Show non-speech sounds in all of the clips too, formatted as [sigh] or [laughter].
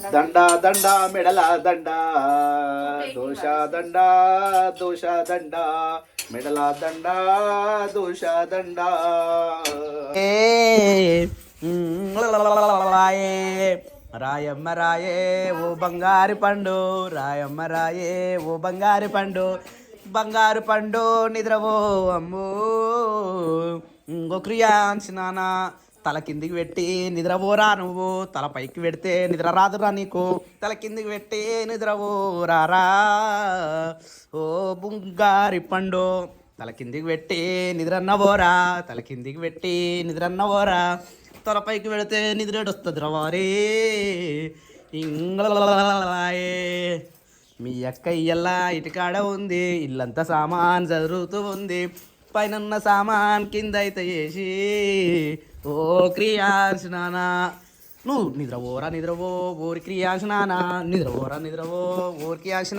దండ దండ మెడల దండ. దోష దండ దోష దండ. మెడల దండ దోష దండ. రాయమ్మ రాయే ఓ బంగారు పండు. రాయమ్మ రాయే ఓ బంగారు పండు. బంగారు పండు నిద్రవో అమ్మో. ఇంకో క్రియాన్స్ నాన్న తల కిందికి పెట్టి నిద్రపోరా నువ్వు. తల పైకి పెడితే నిద్ర రాదురా నీకు. తల కిందికి పెట్టి నిద్రపోరారా ఓ బుంగారి పండు. తల కిందికి పెట్టి నిద్రన్నవోరా. తల కిందికి పెట్టి నిద్రన్నవోరా. తల పైకి పెడితే నిద్రడొస్తుంది రవారే ఇంగ్లాయే మీ అక్క ఇయ్యల్లా ఇటుకాడ ఉంది. ఇల్లంతా సామాన్ జరుగుతూ ఉంది. పైన సామాన్ కింద అయితే వేసి ఓ క్రియాన్స్ నానా. నువ్వు నిద్రపోరా నిద్రవో ఊరి క్రియాన్స్ నానా. నిద్రపోరా నిద్రపో ఊరి క్రియాన్స్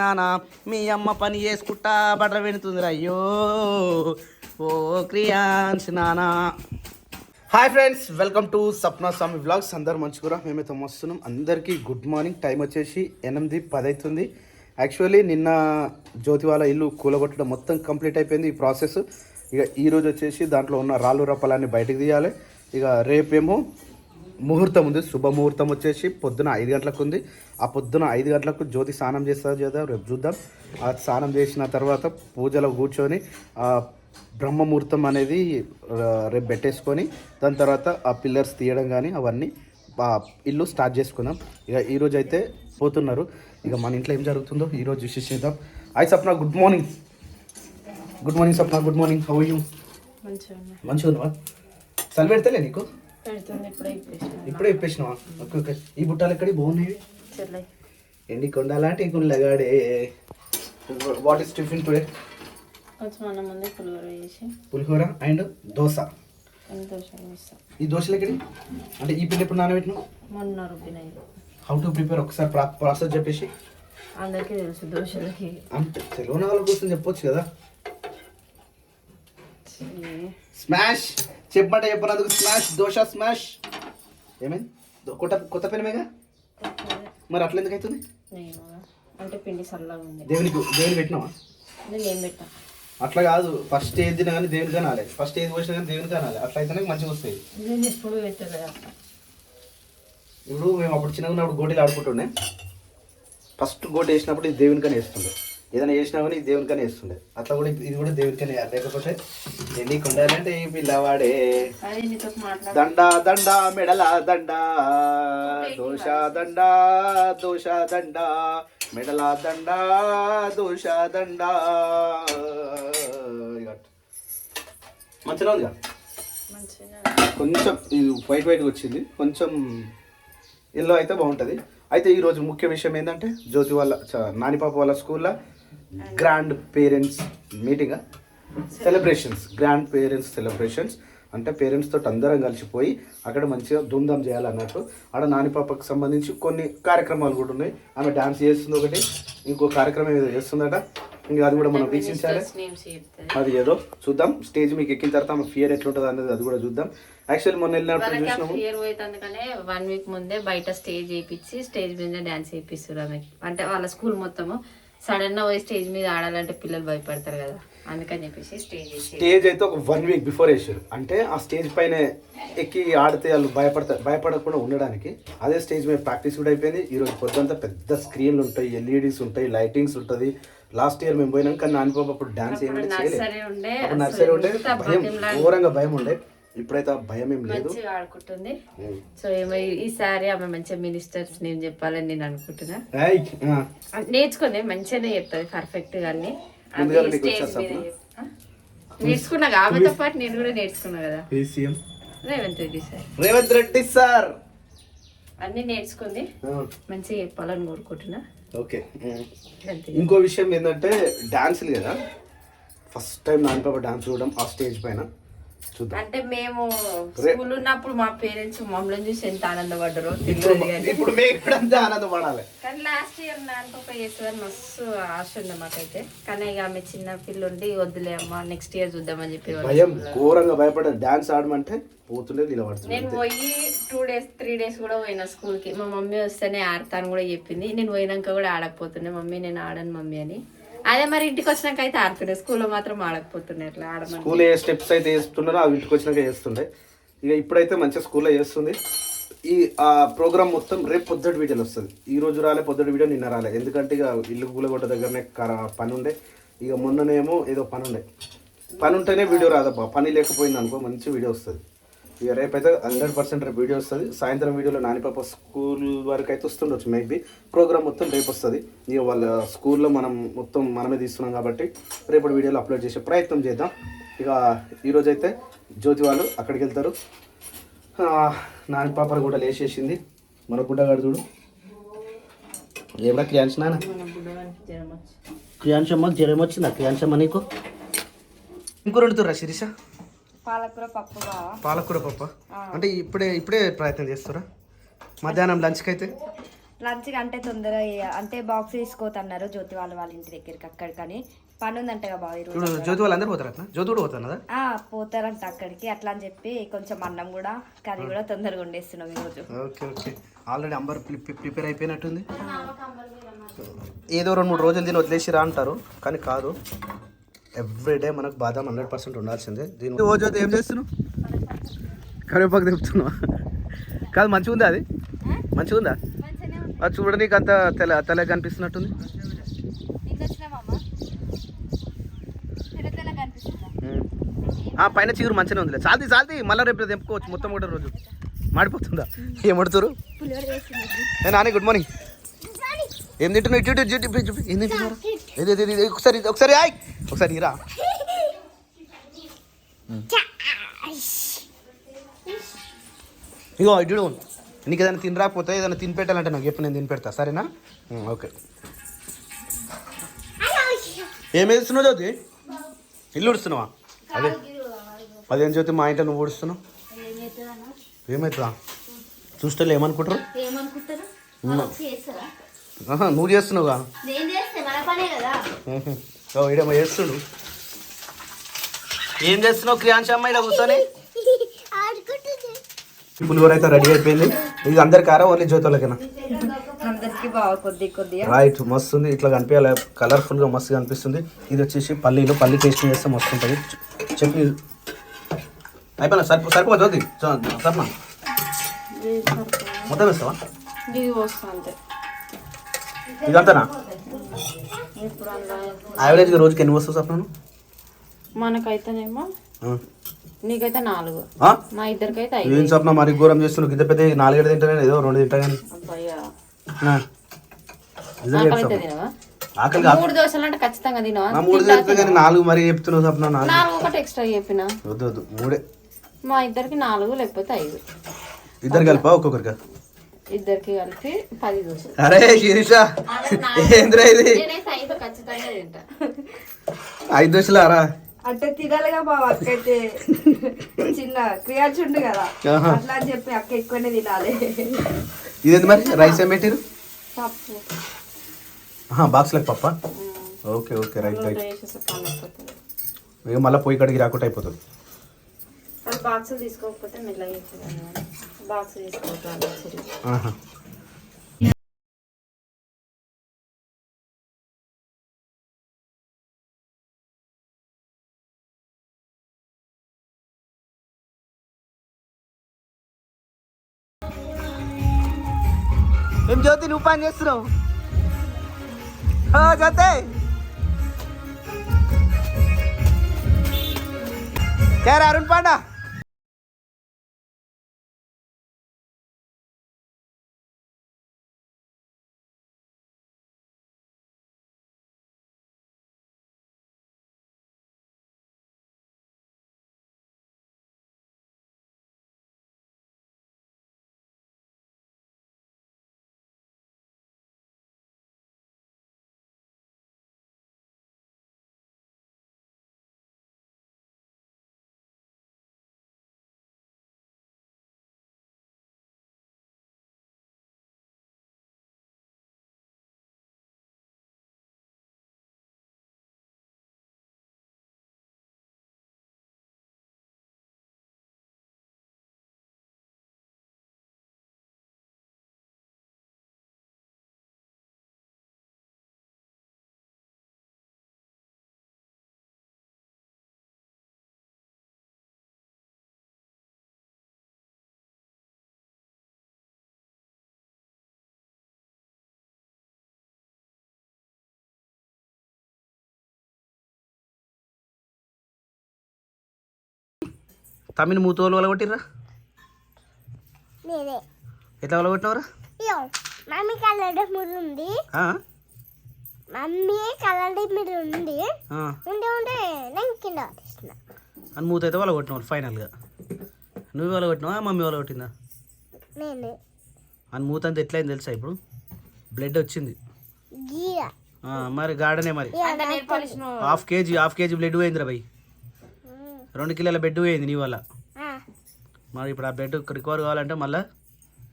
మీ అమ్మ పని చేసుకుంటా బట్ర పెడుతుంది అయ్యో. ఓ క్రియాన్స్ నానా. Hi friends welcome to Sapna Swamy vlogs. అందరు మంచుకురా మేమైతే వస్తున్నాం అందరికీ గుడ్ మార్నింగ్. టైం వచ్చేసి ఎనిమిది పది అవుతుంది యాక్చువల్లీ నిన్న జ్యోతి వాళ్ళ ఇల్లు కూలగొట్టడం మొత్తం కంప్లీట్ అయిపోయింది ఈ ప్రాసెస్. ఇక ఈ రోజు వచ్చేసి దాంట్లో ఉన్న రాళ్ళు రప్పలన్నీ బయటకు తీయాలి. ఇక రేపేమో ముహూర్తం ఉంది. శుభముహూర్తం వచ్చేసి పొద్దున ఐదు గంటలకు ఉంది ఆ పొద్దున ఐదు గంటలకు జ్యోతి స్నానం చేస్తారు చేద్దాం రేపు చూద్దాం. ఆ స్నానం చేసిన తర్వాత పూజలో కూర్చొని ఆ బ్రహ్మముహూర్తం అనేది రేపు పెట్టేసుకొని దాని తర్వాత ఆ పిల్లర్స్ తీయడం కానీ అవన్నీ ఇల్లు స్టార్ట్ చేసుకుందాం. ఇక ఈరోజు అయితే పోతున్నారు. ఇక మన ఇంట్లో ఏం జరుగుతుందో ఈరోజు విశేషిద్దాం hi Sapna good morning. Good morning Sapna good morning. How you మంచిగా ఉన్నావా చలి పెడతలే నీకు? ఇప్పుడే ఇప్పేసిన. ఇప్పుడే ఇప్పేసినావా? Okay okay. ఈ బుట్టాలు ఎక్కడి బాగున్నాయి ఎండి కొండాలాంటి గుండెగాడే what is tiffin today pulihora and dosa. ఈ దోశలు ఎక్కడి? అంటే ఈ పిండి ఎప్పుడు నానబెట్టినావు? మొన్న హౌ టు ప్రిపేర్ ఒకసారి ప్రా- ప్రాసెస్ చెప్పేసి. అందరికీ తెలుసు దోశలకి. అంతే తెలియని వాళ్ళ కోసం చెప్పొచ్చు కదా. స్మాష్ చెప్పమంటే చెప్పనందుకు స్మాష్ దోశ స్మాష్ ఏమైంది? కొత్త కొత్త పెనమేగా? మరి అట్లా ఎందుకు అవుతుంది? అంటే పిండి చల్లగా ఉంది. దేవునికి దేవుని పెట్టినావా? నేను ఏం పెట్టా? అట్లా కాదు. ఫస్ట్ ఏది తినా కానీ దేవునికి అనాలి ఫస్ట్ ఏది పోసినా కానీ దేవునికి అనాలి అట్లా అయితేనే మంచిగా వస్తాయి. నేను ఎప్పుడు పెట్టలే ఇప్పుడు మేము అప్పుడు చిన్నగా ఉన్నప్పుడు గోటీలు ఆడుకుంటుండే. ఫస్ట్ గోటి వేసినప్పుడు ఇది దేవునికనే వేస్తుండే. ఏదైనా వేసినా కానీ దేవునికనే వేస్తుండే అట్లా కూడా ఇది కూడా దేవునికనే లేకపోతే ఎన్ని కొండాలంటే ఈ పిల్లవాడే. దండ దండ మెడల దండ దోష దండ దోష దండ మెడల దండ దోష దండ. మంచిగా ఉందిగా? కొంచెం ఇది వైట్ వైట్గా వచ్చింది. కొంచెం ఎల్లో అయితే బాగుంటుంది. అయితే ఈరోజు ముఖ్య విషయం ఏంటంటే జ్యోతి వాళ్ళ చ- నానిపాప వాళ్ళ స్కూల్లో grandparents meeting celebrations grandparents celebrations అంటే పేరెంట్స్ తోటి అందరం కలిసిపోయి అక్కడ మంచిగా ధూమ్ధామ్ చేయాలన్నట్టు. ఆడ నానిపాపకు సంబంధించి కొన్ని కార్యక్రమాలు కూడా ఉన్నాయి. ఆమె డాన్స్ చేస్తుంది ఒకటి ఇంకో కార్యక్రమం ఏదో చేస్తుందట. ఇంకా అది కూడా మనం వీక్షించాలి. అది ఏదో చూద్దాం. స్టేజ్ మీకు ఎక్కిన తర్వాత ఆమె ఫియర్ ఎట్లుంటుంది అనేది అది కూడా చూద్దాం. యాక్చువల్ మొన్న వెళ్ళినప్పుడు చూసినాము. ఫియర్ వన్ వీక్ ముందే బయట స్టేజ్ వేయించి స్టేజ్ మీద డాన్స్ ఆమెకి. అంటే వాళ్ళ స్కూల్ మొత్తము సడన్గా పోయి స్టేజ్ మీద ఆడాలంటే పిల్లలు భయపడతారు కదా. అందుకని చెప్పేసి స్టేజ్ స్టేజ్ అయితే ఒక వన్ వీక్ బిఫోర్ వేసారు. అంటే ఆ స్టేజ్ పైన ఎక్కి ఆడితే వాళ్ళు భయపడతారు. భయపడకుండా ఉండడానికి అదే స్టేజ్ మీద ప్రాక్టీస్ కూడా అయిపోయింది. ఈ రోజు పొద్దుంతా పెద్ద స్క్రీన్లు ఉంటాయి ఎల్ఈడీస్ ఉంటాయి లైటింగ్స్ ఉంటుంది. లాస్ట్ ఇయర్ మేము పోయినాం కానీ నానిపాప అప్పుడు డాన్స్ ఏమైనా చేయలేదు. నర్సరీ ఉండే భయం ఘోరంగా భయం ఉండే. ఇప్పుడైతే భయం ఏం లేదు. మంచిగా ఆడుకుంటుంది. సో ఏమో ఈ- ఈసారి ఆమె మంచిగా మినిస్టర్స్ నేను చెప్పాలని నేను అనుకుంటున్నా. నేర్చుకుంది మంచిగానే చెప్తుంది పర్ఫెక్ట్గా? నేర్చుకున్నా ఆమెతో పాటు నేను కూడా నేర్చుకున్నా కదా. రేవంత్ రెడ్డి సార్. రేవంత్ రెడ్డి సార్. అన్ని నేర్చుకుంది. మంచిగా చెప్పాలని కోరుకుంటున్నా. ఓకే. ఇంకో విషయం ఏంటంటే డాన్సులు కదా. ఫస్ట్ టైం నాన్నపాప డాన్స్ చూడడం ఆ స్టేజ్ పైన. అంటే మేము స్కూల్ ఉన్నప్పుడు మా పేరెంట్స్ మమ్మల్ని చూసి ఎంత ఆనందపడ్డారో తెలియదు ఇప్పుడు మేము కూడా అంతే ఆనందపడాలి. కానీ లాస్ట్ ఇయర్ నాన్న ఒక మస్తు ఆశ ఉంది మాకైతే. కానీ ఇక ఆమె చిన్న పిల్ల ఉండి వద్దులే అమ్మా నెక్స్ట్ ఇయర్ చూద్దామని చెప్పి భయం ఘోరంగా భయపడ్డా డాన్స్ ఆడమంటే పోతుండే నిలబడుతుంది నేను పోయి టూ డేస్ త్రీ డేస్ కూడా పోయినా స్కూల్కి మా మమ్మీ వస్తేనే ఆడతాను కూడా చెప్పింది. నేను పోయినాక కూడా ఆడకపోతుండే. మమ్మీ నేను ఆడను మమ్మీ అని. అదే మరి ఇంటికి వచ్చినాక అయితే ఆడుతుండే. స్కూల్లో మాత్రం ఆడకపోతుండే అట్లా ఆడమని స్కూల్ ఏ స్టెప్స్ అయితే వేస్తున్నారో అవి ఇంటికి వచ్చినాక చేస్తుండే. ఇక ఇప్పుడైతే మంచిగా స్కూల్లో చేస్తుంది. ఈ ఆ ప్రోగ్రామ్ మొత్తం రేపు పొద్దుటి వీడియోలు వస్తుంది. ఈ రోజు రాలే పొద్దుటి వీడియో నిన్న రాలే. ఎందుకంటే ఇక ఇల్లు కూలగొట్ట దగ్గరనే కర- పని ఉండే ఇక మొన్ననేమో ఏదో పని ఉండే పని ఉంటేనే వీడియో రాదప్ప పని లేకపోయింది అనుకో మంచి వీడియో వస్తుంది. ఇక రేపైతే హండ్రెడ్ పర్సెంట్ రేపు వీడియో వస్తుంది. సాయంత్రం వీడియోలో నానిపాప స్కూల్ వరకు అయితే వస్తుండొచ్చు మేబీ ప్రోగ్రామ్ మొత్తం రేపు వస్తుంది. ఇక వాళ్ళ స్కూల్లో మనం మొత్తం మనమే తీస్తున్నాం కాబట్టి రేపటి వీడియోలో అప్లోడ్ చేసే ప్రయత్నం చేద్దాం. ఇక ఈరోజు అయితే జ్యోతి వాళ్ళు అక్కడికి వెళ్తారు. ఆ, నాని కూడా లేచేసింది. మన గుడ్డగాడు చూడు. ఏమరా క్రియాంశ నాన్న? క్రియాంశమ్మ జ్వరం వచ్చిందా క్రియాంశమ్మ నీకు? ఇంకో రెండుతురా శిరీష. పాలకూర పప్పు పాలకూర పప్ప? అంటే ఇప్పుడే ఇప్పుడే ప్రయత్నం చేస్తారా? మధ్యాహ్నం లంచ్కి అయితే? లంచ్ అంటే తొందర అంటే బాక్స్ తీసుకోతన్నారు జ్యోతి వాళ్ళ వాళ్ళ ఇంటి దగ్గరికి అక్కడికని. పని ఉందంట బావ ఈరోజు జ్యోతి వాళ్ళందరూ పోతారు అట్లా? జ్యోతి కూడా పోతాను కదా ఆ, పోతారంట అక్కడికి అట్లా అని చెప్పి కొంచెం అన్నం కూడా కర్రీ కూడా తొందరగా వండేస్తున్నాం ఈరోజు. Okay okay. ఆల్రెడీ అంబర్ ప్రిపేర్ అయిపోయినట్టుంది. ఏదో రెండు మూడు రోజులు దీన్ని వదిలేసిరా అంటారు కానీ కాదు. ఎవ్రీడే మనకు బాదం హండ్రెడ్ పర్సెంట్ ఉండాల్సిందే దీని ఏం చేస్తున్నావు కరివేపాకు తెప్పుతున్నావా కాదు మంచిగా ఉందా అది మంచిగా ఉందా అది చూడడానికి అంత తెల్ల తెల్ల కనిపిస్తున్నట్టుంది పైన చిగురు మంచిగా ఉందిలే చాల్ది చాల్ది మళ్ళీ రేపు తెంపుకోవచ్చు మొత్తం కూడా రోజు మాడిపోతుందా ఏం పడుతురు ఏ నాని గుడ్ మార్నింగ్ ఏం తింటున్నావు ఇటు ఇటు ఇటు ఇటు ఇటు. ఏం తింటున్నారు ఒకసారి ఒకసారి ఆయ్ ఒకసారి ఇరా. ఇగో ఇటు. నీకు ఏదైనా తిని రాకపోతే ఏదైనా తిని పెట్టాలంటే నాకు చెప్పు నేను తిని పెడతా. సరేనా? ఓకే. ఏం వేస్తున్నావు జ్యోతి? ఇల్లు ఉడుస్తున్నావా అదే. అదేం జ్యోతి మా ఇంట్లో నువ్వు ఊడుస్తున్నావు? ఏమవుతుందా చూస్తే ఏమనుకుంటారు? నువ్వు చేస్తున్నావుగా? ఈడేమో చేస్తుడు. ఏం చేస్తున్నావు? క్రియాంశ అమ్మ ఇలా కూర్చొని? పులిహోర అయితే రెడీ అయిపోయింది ఇది అందరి కారా ఓన్లీ జ్యోతులకేనా? రైట్ మస్తు ఉంది ఇట్లా కనిపించాలి. కలర్ఫుల్గా మస్తు కనిపిస్తుంది ఇది వచ్చేసి పల్లీలు. పల్లి టేస్ట్ చేస్తే మస్తు ఉంటుంది చట్నీ. అయిపోయినా? సరిపో సరిపోతుంది సర్మా? మొత్తం వేస్తావా? ఇది వస్తా అంతే. ఇదంతానా? ఇప్పుడు అందులో యావరేజ్గా రోజుకి ఎన్ని వస్తుంది సప్నాను మనకైతేనేమో నీకైతే నాలుగు. మా ఇద్దరికైతే ఐదు. ఏం సప్న మరి? ఘోరం చేస్తున్నావు. ఇంత పెద్ద నాలుగేడు తింటానే ఏదో రెండు తింటా కానీ ఆకలి మూడు దోశలు అంటే ఖచ్చితంగా తినవా? మూడు తింటే కానీ నాలుగు మరి చెప్తున్నావు సప్న నాలుగు. ఒకటి ఎక్స్ట్రా చెప్పిన? వద్దు వద్దు. మూడే. మా ఇద్దరికి నాలుగు లేకపోతే ఐదు. ఇద్దరు కలిపా? ఒక్కొక్కరిగా ఇద్దరికి కలిపి పది దోశలు. అరే శిరీష. ఏంద్రా ఇది? ఖచ్చితంగా తింటా. ఐదు దశలు అరా అంటే తినాలిగా బావ అక్కయితే చిన్న క్రియాచుండు కదా. అట్లా అని చెప్పి అక్క ఎక్కువనే తినాలి. ఇదేంటి మరి? రైస్ ఏం పెట్టిరు బాక్స్ లెక్క పప్ప? Okay okay right right. ఇక మళ్ళీ పోయి కడిగి రాకుండా అయిపోతుంది. బాక్స్ తీసుకోకపోతే మెల్లగా బాక్స్ తీసుకోవద్దు ఏం జ్యోతి నువ్వు పని చేస్తున్నావు? జ్యోతి! క్యారా అరుణ్ పాండా! తమ్మిని మూతోలు వల్ల కొట్టిర్రా నేనే. ఎట్లా ఇయో మమ్మీ కలర్ మీద ఉంది. మమ్మీ కలర్ ఉంది. ఉండే ఉండే నేను కింద పడేసిన. అని మూత అయితే వాళ్ళ కొట్టినవారు ఫైనల్గా. నువ్వు వాళ్ళ కొట్టినావా మమ్మీ వాళ్ళ కొట్టిందా నేనే. అని మూత అంతా ఎట్లయింది తెలుసా ఇప్పుడు? బ్లడ్ వచ్చింది. మరి గార్డెనే మరి. Half KG half KG blood పోయిందిరా భయ్ రెండు కిలోల బెడ్ పోయింది నీ వల్ల. మరి ఇప్పుడు ఆ బెడ్ రికవర్ కావాలంటే మళ్ళీ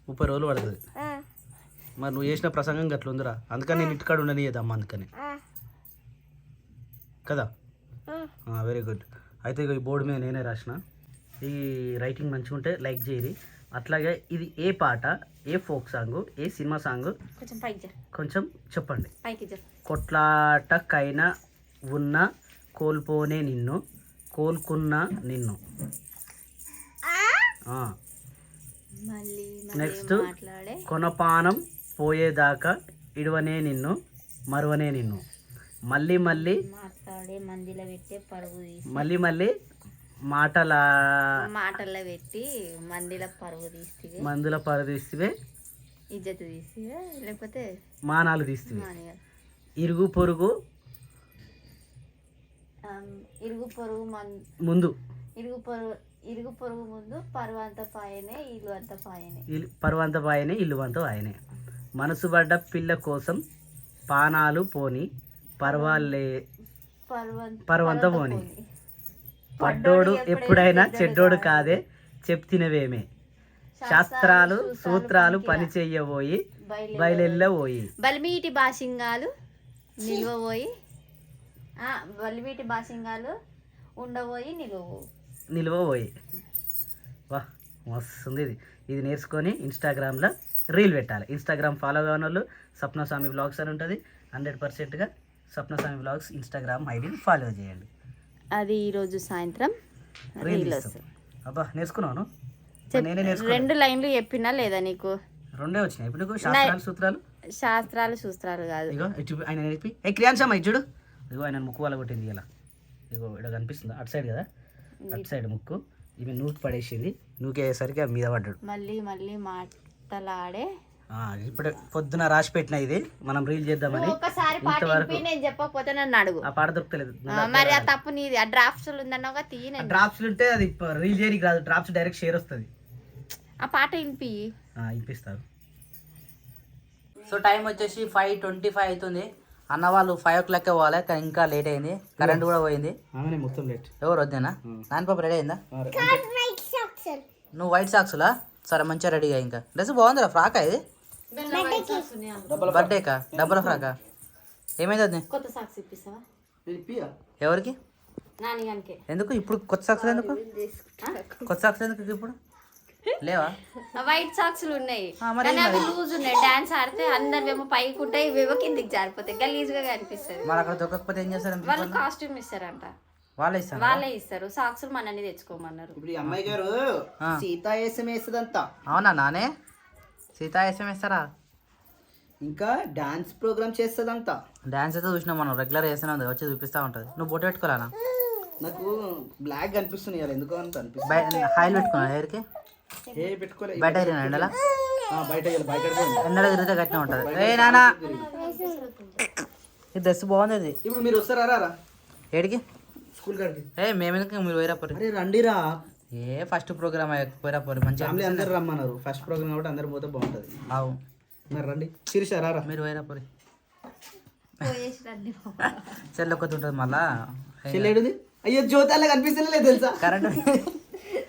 ముప్పై రోజులు పడుతుంది. మరి నువ్వు చేసిన ప్రసంగం గట్ల ఉందిరా. అందుకని నేను ఇంటికాడ ఉండనియదమ్మా అందుకని. కదా? వెరీ గుడ్ అయితే ఇగో ఈ బోర్డు మీద నేనే రాసిన. ఈ రైటింగ్ మంచిగా ఉంటే లైక్ చేయరి. అట్లాగే ఇది ఏ పాట ఏ ఫోక్ సాంగ్ ఏ సినిమా సాంగ్? కొంచెం చెప్పండి. కొట్లాటకైనా ఉన్న కోల్పోనే నిన్ను. కోలుకున్న నిన్ను. నెక్స్ట్ మాట్లాడే. కొనపానం పోయేదాకా ఇడవనే నిన్ను మరువనే నిన్ను. మళ్ళీ మళ్ళీ మళ్ళీ మళ్ళీ మాటల మాటల్లో పెట్టి మందిలో పరుగు తీస్తే మందుల పరదీస్తే ఇజ్జత్ తీసి లేకపోతే మానాలు తీస్తే. ఇరుగు పొరుగు ఇరుగు పొరుగు ముందు. ఇరుగు పొరుగు ఇరుగు పొరుగు ముందు పరువు అంత పాయనే ఇల్లు అంత పాయనే. పరువంత వాయనే ఇల్లువంత వాయనే మనసు పడ్డ పిల్ల కోసం పానాలు పోని పర్వాలే పరువంత పరువంత పోని. పడ్డోడు ఎప్పుడైనా చెడ్డోడు కాదే చెప్తినవేమే. శాస్త్రాలు సూత్రాలు పని చెయ్యబోయి బయలెల్లబోయి బలిమీటి బాసింగాలు నిల్వబోయి. బలిమీటి బాసింగాలు ఉండబోయి నిల్వబోయి నిలువబోయి. వా మస్తుంది ఇది. ఇది నేర్చుకొని ఇన్స్టాగ్రామ్లో రీల్ పెట్టాలి. ఇన్స్టాగ్రామ్ ఫాలో కాని వాళ్ళు స్వప్నస్వామి బ్లాగ్స్ అని ఉంటుంది. హండ్రెడ్ పర్సెంట్గా స్వప్నస్వామి బ్లాగ్స్ ఇన్స్టాగ్రామ్ ఐడిని ఫాలో చేయండి. అది ఈరోజు సాయంత్రం రీల్ అబ్బా నేర్చుకున్నాను నేనే రెండు లైన్లు చెప్పినా లేదా నీకు? రెండే వచ్చినాయి. ఇప్పుడు శాస్త్రాలు సూత్రాలు? శాస్త్రాలు సూత్రాలు కాదు. ఇగో ఇటు ఆయన నేర్పి. ఏ క్రియాన్సమ్మ ఇటు చూడు. ఇగో ఆయన ముక్కు వాళ్ళ కొట్టింది ఇలా. ఇగో ఇక్కడ కనిపిస్తుంది. అటు సైడ్ కదా? అటు సైడ్ ముక్కు. ఇవి నూకి పడేసింది. నూకేసరికి మీద పడ్డాడు. మళ్ళీ మళ్ళీ మాటలాడే. ఇప్పుడు పొద్దున రాసి పెట్టిన ఇది. మనం రీల్ చేద్దామని. ఒకసారి పాట నేను చెప్పకపోతే నన్ను అడుగు. ఆ పాట దొరకలేదు మరి ఆ తప్పు నీది. ఆ డ్రాఫ్ట్స్ ఉందన్నావుగా తీయి డ్రాప్స్ ఉంటే అది రీల్ చేయడానికి రాదు. డ్రాప్స్ డైరెక్ట్ షేర్ వస్తుంది. ఆ పాట వినిపి. ఇప్పిస్తారు సో టైం వచ్చేసి ఫైవ్ ట్వంటీ ఫైవ్ అవుతుంది. అన్న వాళ్ళు ఫైవ్ ఓ క్లాక్ పోవాలి కానీ ఇంకా లేట్ అయింది. కరెంట్ కూడా పోయింది. మొత్తం లేట్ ఎవరు వద్దేనా? నాన్న పాప రెడీ అయిందా? నువ్వు వైట్ సాక్స్లా సరే మంచిగా రెడీగా ఇంకా. డ్రెస్ బాగుందిరా ఫ్రాక్ ఇది? బర్త్డేకా డబ్బుల ఫ్రాకా. ఏమైంది ఎవరికి? ఎందుకు? ఇప్పుడు కొత్త సాక్స్ ఎందుకు? కొత్త సాక్స్ ఎందుకు ఇప్పుడు? లేవా? వైట్ సాక్స్లు ఉన్నాయి. కానీ అవి లూజ్ ఉన్నాయి. డాన్స్ ఆడితే అందరివేమో పైకి ఉంటాయి ఇవేమో కిందికి జారిపోతాయి. గలీజ్గా కనిపిస్తుంది. మరి అక్కడ దొరకకపోతే ఏం చేస్తారు వాళ్ళు కాస్ట్యూమ్ ఇస్తారంట. వాళ్ళే ఇస్తాను వాళ్ళే ఇస్తారు. సాక్సులు మనని తెచ్చుకోమన్నారు. ఇప్పుడు ఈ అమ్మాయి గారు. సీతా వేసం వేస్తుందంతా అవునా నానే? సీతా ఎస్ఎం ఇస్తారా ఇంకా డాన్స్ ప్రోగ్రామ్ చేస్తుందంతా డాన్స్ అయితే చూసినాం మనం రెగ్యులర్ చేస్తూనే ఉంది. వచ్చి చూపిస్తూ ఉంటుంది. నువ్వు బొట్టు పెట్టుకోవాలా? నాకు బ్లాక్ కనిపిస్తుంది ఎందుకో అంత అనిపిస్తుంది. హైల్ పెట్టుకున్నా హెయిర్కి? బయట ఎండలా? బయట బయట. ఎండలో తిరిగితే గట్టిగా ఉంటుంది. ఏ నానా? ఈ డ్రెస్ బాగుంది ఇది. ఇప్పుడు మీరు వస్తారా రారా? ఏడికి? స్కూల్ కాడికి. ఏ మేమెందుకు మీరు పోయిరా పోరు? అరే రండిరా. ఏ ఫస్ట్ ప్రోగ్రామ్ పోయిరా పోరు మంచిగా ఫ్యామిలీ అందరు రమ్మన్నారు. ఫస్ట్ ప్రోగ్రామ్ కాబట్టి అందరు పోతే బాగుంటుంది. అవు మరి రండి. శిరీష రారా? మీరు పోయిరా పోరి. [laughs] ఉంటుంది మళ్ళా. చెల్లేడుంది అయ్యో జ్యోతి అలా కనిపిస్తలేదు తెలుసా? కరెంట్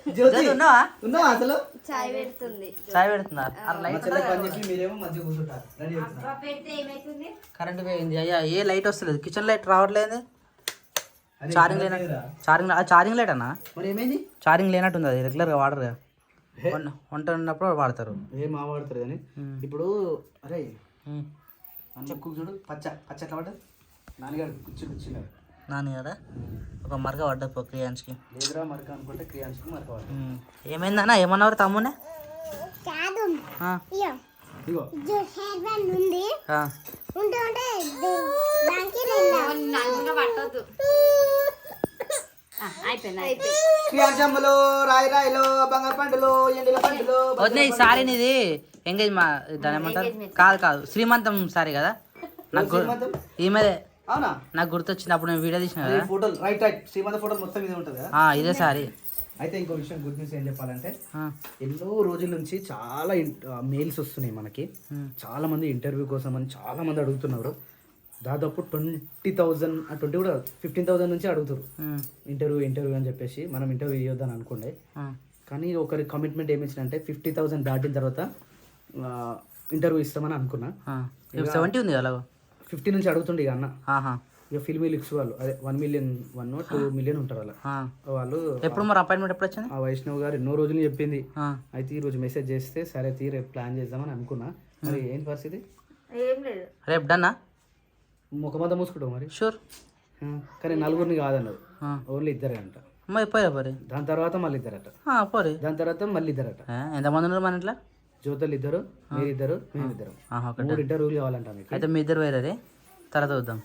జ్యోతి ఉన్నావా? ఉన్నావా అసలు? చాయ్ పెడుతుంది. చాయ్ పెడుతున్నారు మీరేమో మంచిగా కూర్చుంటారు. కరెంట్ పోయింది. అయ్యా ఏ లైట్ వస్తలేదు? కిచెన్ లైట్ రావట్లేదు? చార్జింగ్ లేనట్టు. చార్జింగ్ చార్జింగ్ లైట్ అన్నా? మరి ఏమైంది? చార్జింగ్ లేనట్టుంది అది. రెగ్యులర్గా వాడరుగా వంట- వంట ఉన్నప్పుడు వాడతారు. ఏం మాట్లాడతారు కానీ. ఇప్పుడు అరే. అన్న కుక్ చూడు పచ్చ పచ్చ ఎట్లా పడ్డది? నాన్నగారు కూర్చో కూర్చున్నారు. నాని కదా. ఒక మరక పడ్డది పో క్రియాన్స్కి లేదురా మరక అనుకుంటే క్రియాన్స్కి మరక. ఏమైందన్నా? ఏమన్నారు తమ్మునే? కాదు. ఆ, ఇయో ఇగో. హెయిర్ బ్యాండ్ ఉంది. ఆ. ఉంటే ఉంటే దే- దానికి రెండు నన్నుగా పట్టొద్దు. అయిపోయింది శ్రీయాంజమ్మలో రాయి రాయిలో బంగారు పండులో ఎండిల పండులో వదిన ఈ సారీ నీది ఎంగేజ్ మా దాని ఏమంటారు? కాదు కాదు. శ్రీమంతం సారీ కదా. నాకు? ఈమెదే అవునా? నాకు గుర్తొచ్చింది అప్పుడు నేను వీడియో తీసిన కదా. ఫోటోలు రైట్ రైట్. శ్రీమంత ఫోటోలు మొత్తం ఇది ఉంటుంది కదా? ఇదే సారీ. అయితే ఇంకో విషయం గుడ్ న్యూస్ ఏం చెప్పాలంటే ఎన్నో రోజుల నుంచి చాలా మెయిల్స్ వస్తున్నాయి మనకి. చాలా మంది ఇంటర్వ్యూ కోసం అని చాలా మంది అడుగుతున్నారు. దాదాపు ట్వంటీ థౌజండ్ ట్వంటీ కూడా ఫిఫ్టీన్ థౌసండ్ నుంచి అడుగుతారు. ఇంటర్వ్యూ ఇంటర్వ్యూ అని చెప్పేసి మనం ఇంటర్వ్యూ ఇవ్వద్దని అనుకోండి. కానీ ఒకరి కమిట్మెంట్ ఏమి ఇచ్చిందంటే ఫిఫ్టీ థౌసండ్ దాటిన తర్వాత ఇంటర్వ్యూ ఇస్తామని అనుకున్నా. సెవెంటీ ఉంది అలాగో? ఫిఫ్టీ నుంచి అడుగుతుండే ఇక అన్న. ఆహా. ఇక ఫిల్మీ లిక్స్ వాళ్ళు. అదే one million one two million ఉంటారు అలా. వాళ్ళు ఎప్పుడు మరి అపాయింట్మెంట్ ఎప్పుడు వచ్చింది? ఆ వైష్ణవ్ గారు ఎన్నో రోజులు చెప్పింది. అయితే ఈ రోజు మెసేజ్ చేస్తే సరే తీ రేపు ప్లాన్ చేద్దామని అనుకున్నా. మరి ఏంటి పరిస్థితి? ఏం లేదు. రేపు డన్నా? ముఖమంతా మూసుకుంటావు మరి? షూర్ కానీ నలుగురిని కాదన్నది ఆ. ఓన్లీ ఇద్దరే అంట మరి పోయా పోరి దాని తర్వాత మళ్ళీ ఇద్దరట. పోరి. దాని తర్వాత మళ్ళీ ఇద్దరట. ఎంతమంది ఉన్నారు మన ఇంట్లో? జ్యోతులు ఇద్దరు మీరిద్దరు మేమిద్దరు. మూడు ఇంటర్వ్యూలు కావాలంట మీకు. అయితే మీ ఇద్దరు వేరే తర్వాత వద్దాం